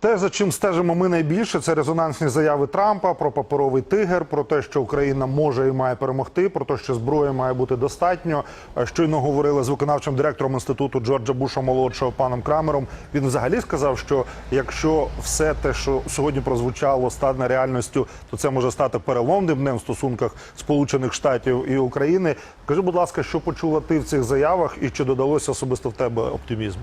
Те, за чим стежимо ми найбільше, це резонансні заяви Трампа про паперовий тигр, про те, що Україна може і має перемогти, про те, що зброї має бути достатньо. Е, Щойно говорили з виконавчим директором інституту Джорджа Буша молодшого паном Крамером. Він взагалі сказав, що якщо все те, що сьогодні прозвучало, стане реальністю, то це може стати переломним днем в стосунках Сполучених Штатів і України. Кажи, будь ласка, що почула ти в цих заявах, і чи додалося особисто в тебе оптимізму?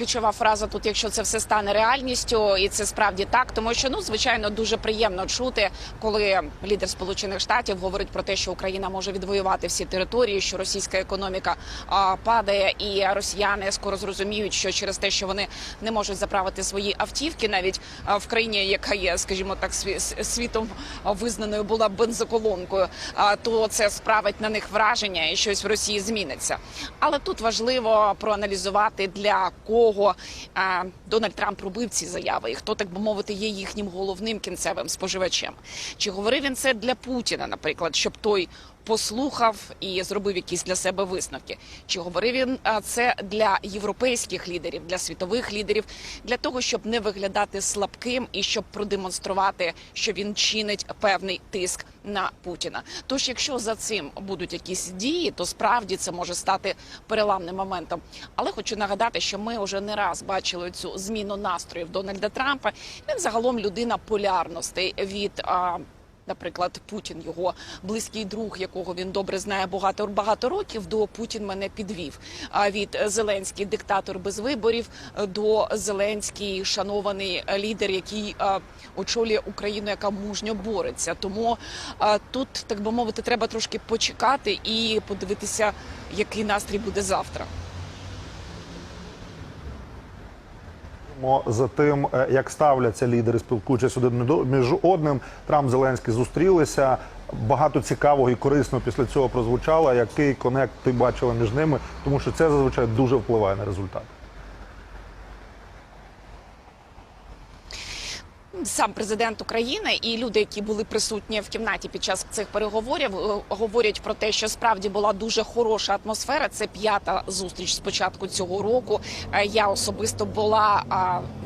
Ключова фраза тут, якщо це все стане реальністю, і це справді так, тому що ну звичайно дуже приємно чути, коли лідер Сполучених Штатів говорить про те, що Україна може відвоювати всі території, що російська економіка а, падає, і росіяни скоро зрозуміють, що через те, що вони не можуть заправити свої автівки, навіть а, в країні, яка є, скажімо так, світом визнаною була бензоколонкою, а, то це справить на них враження, і щось в Росії зміниться. Але тут важливо проаналізувати для кого а, Дональд Трамп робив ці заяви, і хто так би мовити є їхнім головним кінцевим споживачем. Чи говорив він це для Путіна, наприклад, щоб той послухав і зробив якісь для себе висновки? Чи говорив він це для європейських лідерів, для світових лідерів, для того, щоб не виглядати слабким і щоб продемонструвати, що він чинить певний тиск на Путіна? Тож, якщо за цим будуть якісь дії, то справді це може стати переламним моментом. Але хочу нагадати, що ми вже не раз бачили цю зміну настроїв Дональда Трампа. Він загалом людина полярностей від. Наприклад, Путін, його близький друг, якого він добре знає багато багато років. До Путін мене підвів. А від Зеленський диктатор без виборів до Зеленський шанований лідер, який а, очолює Україну, яка мужньо бореться. Тому а, тут, так би мовити, треба трошки почекати і подивитися, який настрій буде завтра. Мо за тим, е, як ставляться лідери, спілкуючись один між одним. Трамп Зеленський зустрілися. Багато цікавого і корисного після цього прозвучало. Який конект ти бачила між ними? Тому що це зазвичай дуже впливає на результат. Сам президент України і люди, які були присутні в кімнаті під час цих переговорів, е, говорять про те, що справді була дуже хороша атмосфера. Це п'ята зустріч з початку цього року. Е, Я особисто була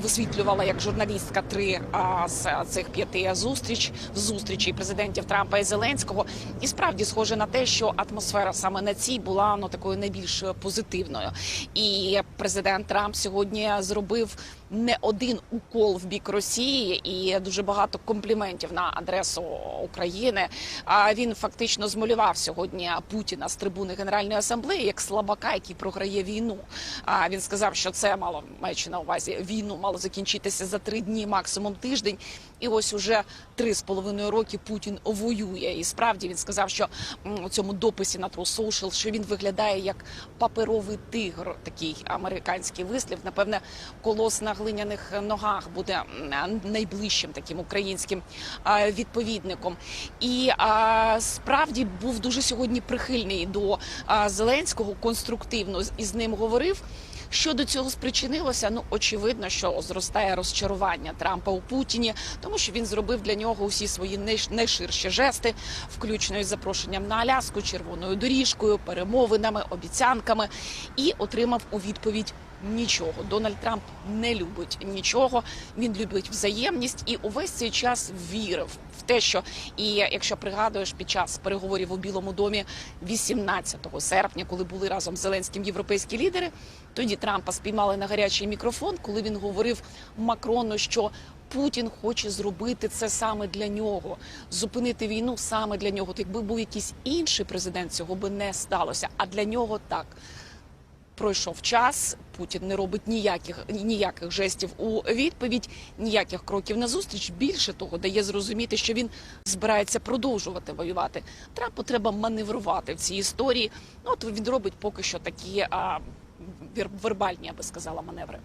висвітлювала як журналістка три з цих п'яти зустріч зустрічей президентів Трампа і Зеленського. І справді схоже на те, що атмосфера саме на цій була ну такою найбільш позитивною. І президент Трамп сьогодні зробив не один укол в бік Росії і дуже багато компліментів на адресу України. А він фактично змалював сьогодні Путіна з трибуни Генеральної асамблеї як слабака, який програє війну. А він сказав, що це мало маючи на увазі війну, мало закінчитися за три дні, максимум тиждень. І ось уже три з половиною роки Путін воює. І справді він сказав, що у цьому дописі на True Social, що він виглядає як паперовий тигр, такий американський вислів. Напевне, колос на глиняних ногах буде найближчим таким українським відповідником. І справді був дуже сьогодні прихильний до Зеленського, конструктивно із ним говорив. Що до цього спричинилося? Ну очевидно, що зростає розчарування Трампа у Путіні, тому що він зробив для нього усі свої найширші жести, включно із запрошенням на Аляску, червоною доріжкою, перемовинами, обіцянками, і отримав у відповідь. Нічого Дональд Трамп не любить нічого. Він любить взаємність і увесь цей час вірив в те, що і якщо пригадуєш під час переговорів у Білому домі 18 серпня, коли були разом з Зеленським європейські лідери, тоді Трампа спіймали на гарячий мікрофон, коли він говорив Макрону, що Путін хоче зробити це саме для нього, зупинити війну саме для нього. То якби був якийсь інший президент, цього би не сталося. А для нього так. Пройшов час, Путін не робить ніяких ніяких жестів у відповідь, ніяких кроків на зустріч. Більше того, дає зрозуміти, що він збирається продовжувати воювати. Трампу треба маневрувати в цій історії. Ну от він робить поки що такі а, вер- вербальні, я би сказала, маневри.